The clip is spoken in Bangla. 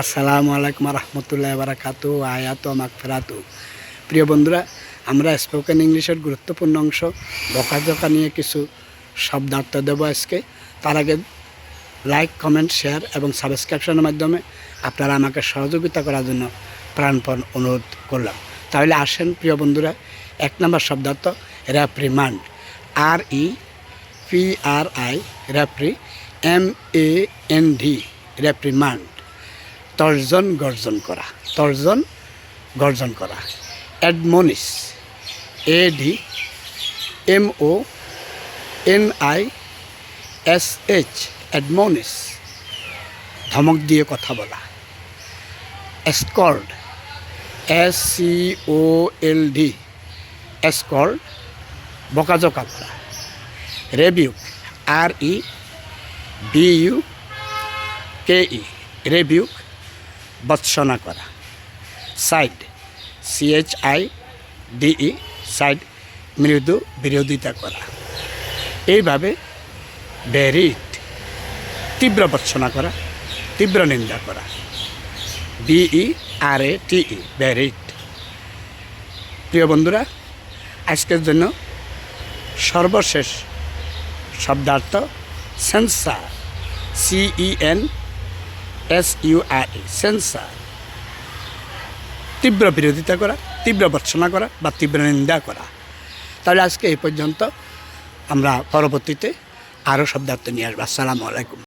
আসসালামু আলাইকুম রহমতুল্লাহ বারাকাতু আয়াত মাকফেরাতু প্রিয় বন্ধুরা, আমরা স্পোকেন ইংলিশের গুরুত্বপূর্ণ অংশ, বকাঝকা নিয়ে কিছু শব্দার্থ দেবো আজকে। তার আগে লাইক কমেন্ট শেয়ার এবং সাবস্ক্রিপশনের মাধ্যমে আপনারা আমাকে সহযোগিতা করার জন্য প্রাণপণ অনুরোধ করলাম। তাহলে আসেন, প্রিয় বন্ধুরা, এক নম্বর শব্দার্থ reprimand R E P R I র্যাপ্রি M A N D reprimand তর্জন গর্জন করা তর্জন গর্জন করা admonish A D M O N I S H admonish ধমক দিয়ে কথা বলা। Scold S C O L D. Scold বকাজকা করা রেবিউ আর ই বি ইউ কে ই। রেবিউ বৎসনা করা। Chide C H I D E chide, মৃদু বিরোধিতা করা। এইভাবে ব্যারিট তীব্র বৎসনা করা, তীব্র নিন্দা করা। বিই আর এ টিই ব্যারিট প্রিয় বন্ধুরা, আজকের জন্য সর্বশেষ শব্দার্থ সেন্সার সিইএন এস সেন্সার তীব্র বিরোধিতা করা, তীব্র ভর্সনা করা বা তীব্র নিন্দা করা। তাহলে আজকে এই পর্যন্ত আমরা পরবর্তীতে আরও শব্দার্থ নিয়ে আসব। আসসালামু আলাইকুম।